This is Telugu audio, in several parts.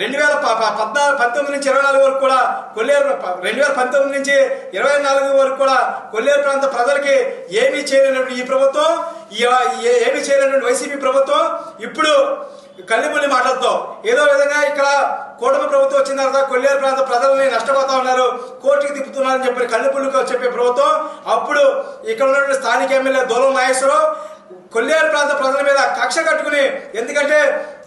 రెండు వేల పద్నాలుగు పంతొమ్మిది నుంచి ఇరవై నాలుగు వరకు కూడా కొల్లేరు రెండు వేల పంతొమ్మిది నుంచి ఇరవై నాలుగు వరకు కూడా కొల్లేరు ప్రాంత ప్రజలకి ఏమీ చేయలేనటువంటి ఈ ప్రభుత్వం ఏమీ చేయలేనటువంటి వైసీపీ ప్రభుత్వం ఇప్పుడు కల్లిపుల్లి మాటలతో ఏదో విధంగా ఇక్కడ కూటమి ప్రభుత్వం వచ్చిన తర్వాత కొల్లేరు ప్రాంత ప్రజల్ని నష్టపోతా ఉన్నారు కోర్టుకి తిప్పుతున్నారని చెప్పి కళ్ళిపుల్లికి చెప్పే ప్రభుత్వం అప్పుడు ఇక్కడ ఉన్నటువంటి స్థానిక ఎమ్మెల్యే దూరం నాగేశ్వరరావు కొల్లేరు ప్రాంత ప్రజల మీద కక్ష కట్టుకుని ఎందుకంటే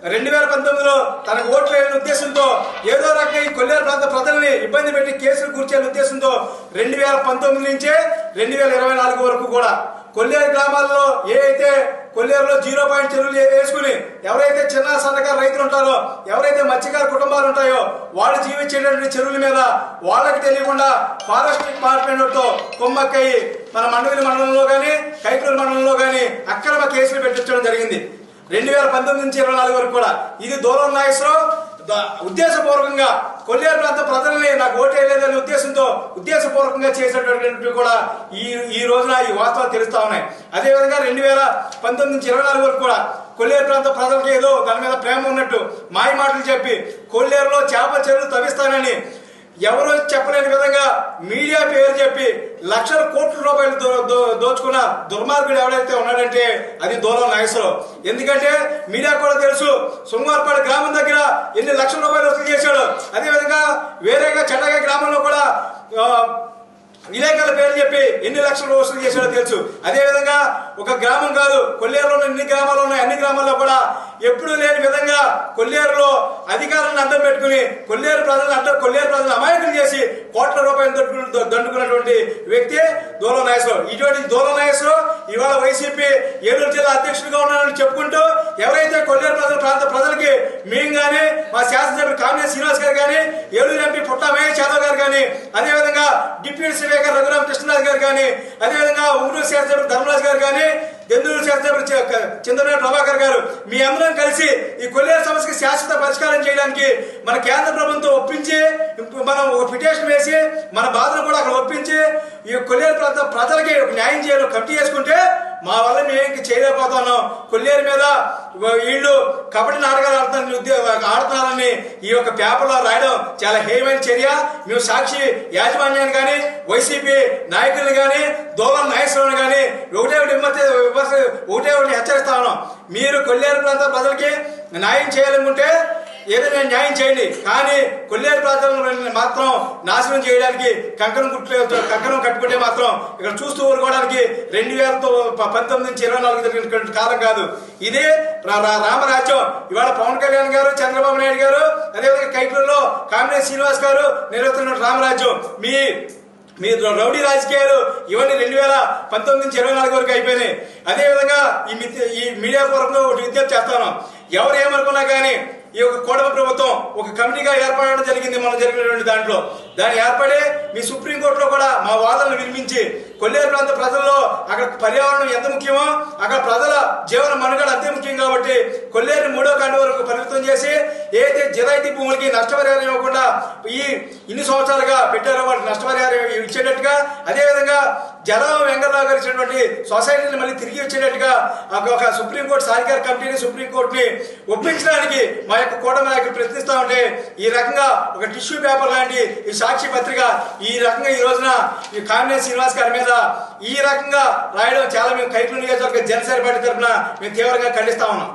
రెండు వేల పంతొమ్మిదిలో తనకు ఓట్లు వేయాలని ఉద్దేశంతో ఏదో రకంగా ఈ కొల్లేరు ప్రాంత ప్రజల్ని ఇబ్బంది పెట్టి కేసులు కూర్చేయాలని ఉద్దేశంతో రెండు వేల పంతొమ్మిది నుంచే రెండు వేల ఇరవై నాలుగు వరకు కూడా కొల్లేరు గ్రామాల్లో ఏ అయితే కొల్లేరులో జీరో పాయింట్ చెరువులు వేసుకుని ఎవరైతే చిన్న సన్నకారు రైతులు ఉంటారో ఎవరైతే మత్స్యకారు కుటుంబాలు ఉంటాయో వాళ్ళు జీవించేటటువంటి చెరువుల మీద వాళ్ళకి తెలియకుండా ఫారెస్ట్ డిపార్ట్మెంట్తో కొమ్మక్కయ్యి మన మండలి మండలంలో కానీ కైకూరు మండలంలో కానీ అక్రమ కేసులు పెట్టించడం జరిగింది. రెండు వేల పంతొమ్మిది నుంచి ఇరవై నాలుగు వరకు కూడా. ఇది దూరం నాగేశ్వరరావు ద- ఉద్దేశపూర్వకంగా కొల్లేరు ప్రాంత ప్రజల్ని నాకు ఓటేయలేదనే ఉద్దేశంతో ఉద్దేశపూర్వకంగా చేసేటటువంటి కూడా ఈ ఈ రోజున ఈ వాస్తవాలు తెలుస్తా ఉన్నాయి. అదేవిధంగా రెండు వేల పంతొమ్మిది నుంచి ఇరవై నాలుగు వరకు కూడా కొల్లేరు ప్రాంత ప్రజలకి ఏదో దాని మీద ప్రేమ ఉన్నట్టు మాయ మాటలు చెప్పి కొల్లేరులో చేప చెరువులు తవ్విస్తానని ఎవరో చెప్పలేని విధంగా మీడియా పేరు చెప్పి లక్షల కోట్ల రూపాయలు దోచుకున్న దుర్మార్గుడు ఎవడైతే ఉన్నాడంటే అది దూరం నాగేశ్వరరావు. ఎందుకంటే మీడియా కూడా తెలుసు సుమార్పాడు గ్రామం దగ్గర ఎన్ని లక్షల రూపాయలు వసూలు చేశాడు. అదేవిధంగా వేరేగా చెడ్డగా గ్రామంలో కూడా ఆ, విలేకరుల పేరు చెప్పి ఎన్ని లక్షలు వసూలు చేశాడో తెలుసు. అదేవిధంగా ఒక గ్రామం కాదు కొల్లేరులో ఎన్ని గ్రామాలు ఉన్నాయి అన్ని గ్రామాల్లో కూడా ఎప్పుడూ లేని విధంగా కొల్లేరులో అధికారులను అడ్డం పెట్టుకుని కొల్లేరు ప్రజలను అడ్డం కొల్లేరు ప్రజలను అమాయకులు చేసి కోట్ల రూపాయలు దండుకున్నటువంటి వ్యక్తి దూలం నాగేశ్వరరావు. ఇటువంటి దూలం నాగేశ్వరరావు ఇవాళ వైసీపీ ఏలూరు జిల్లా అధ్యక్షుడిగా ఉన్నానని చెప్పుకుంటూ ఎవరైతే కొల్లేరు ప్రజల ప్రాంత ప్రజలకి మేము కానీ కామినేని శ్రీనివాస్ గారు కానీ ఏలూరు ఎంపీ పుట్టా మహేష్ యాదవ్ గారు కానీ అదేవిధంగా డిప్యూటీ స్పీకర్ రఘురామ్ కృష్ణరాజు గారు కానీ అదేవిధంగా ఊరూరు శాసనసభ్యుడు ధర్మరాజు గారు కానీ దెందూరు శాసనసభ్యుడు చంద్రబాబు ప్రభాకర్ గారు మీ అందరం కలిసి ఈ కొల్లేరు సమస్యకి శాశ్వత పరిష్కారం చేయడానికి మన కేంద్ర ప్రభుత్వం ఒప్పించి మనం ఒక పిటిషన్ వేసి మన బాధను కూడా అక్కడ ఒప్పించి ఈ కొల్లేరు ప్రాంత ప్రజలకి ఒక న్యాయం చేయాలి కట్టి చేసుకుంటే మా వల్ల మేము చేయలేకపోతున్నాం. కొల్లేరు మీద వీళ్ళు కబడ్డీ నాటకాలు ఆడుతున్న ఉద్యోగ ఈ యొక్క పేపర్లో రాయడం చాలా హేయమైన చర్య. మేము సాక్షి యాజమాన్యాన్ని కానీ వైసీపీ నాయకులను కానీ దోలం నాయకులను కానీ ఒకటే ఒకటి విమర్శ ఒకటే ఒకటి హెచ్చరిస్తా ఉన్నాం. మీరు కొల్లేరు ప్రాంత ప్రజలకి న్యాయం చేయాలనుకుంటే ఏదైనా న్యాయం చేయండి. కానీ కొల్లేరు ప్రాంతంలో మాత్రం నాశనం చేయడానికి కంకణం కుట్లే కంకణం కట్టుకుంటే మాత్రం ఇక్కడ చూస్తూ ఊరుకోవడానికి రెండు వేలతో పంతొమ్మిది నుంచి ఇరవై నాలుగు జరిగినటువంటి కాలం కాదు. ఇదే రామరాజ్యం. ఇవాళ పవన్ కళ్యాణ్ గారు చంద్రబాబు నాయుడు గారు అదేవిధంగా కైట్లలో కామినేని శ్రీనివాస్ గారు నిర్వహిస్తున్న రామరాజ్యం. మీ మీ రౌడీ రాజకీయాలు ఇవన్నీ రెండు వేల పంతొమ్మిది నుంచి ఇరవై నాలుగు వరకు అయిపోయినాయి. అదేవిధంగా ఈ ఈ మీడియా పూర్వకంగా ఒకటి విజ్ఞప్తి చేస్తాను. ఎవరు ఏమనుకున్నా కానీ ఈ యొక్క కోడమ ప్రభుత్వం ఒక కమిటీగా ఏర్పడడం జరిగింది మనం జరిగినటువంటి దాంట్లో. దాన్ని ఏర్పడే మీ సుప్రీంకోర్టులో కూడా మా వాదనలు వినిపించి కొల్లేరు ప్రాంత ప్రజల్లో అక్కడ పర్యావరణం ఎంత ముఖ్యమో అక్కడ ప్రజల జీవన మనుగడ అంతే ముఖ్యం కాబట్టి కొల్లేరు మూడో కాండ వరకు పరిమితం చేసి ఏదైతే జిరాయితీ భూములకి నష్టపరిహారం ఇవ్వకుండా ఈ ఇన్ని సంవత్సరాలుగా పెట్టారో వాళ్ళకి నష్టపరిహారం ఇచ్చేటట్టుగా అదేవిధంగా జలం వెంకటరావు గారు ఇచ్చినటువంటి సొసైటీని మళ్ళీ తిరిగి వచ్చేటట్టుగా ఒక- సుప్రీంకోర్టు సాధికార కమిటీని సుప్రీంకోర్టుని ఒప్పించడానికి మా యొక్క కూటమి నాయకులు ప్రయత్నిస్తా ఉంటే ఈ రకంగా ఒక టిష్యూ పేపర్ లాంటి ఈ సాక్షి పత్రిక ఈ రకంగా ఈ రోజున ఈ కామినేని శ్రీనివాస్ గారి మీద ఈ రకంగా రాయడం చాలా మేము కైకులు నియోజకవర్గ జనసేన పార్టీ తరఫున మేము తీవ్రంగా ఖండిస్తా ఉన్నాం.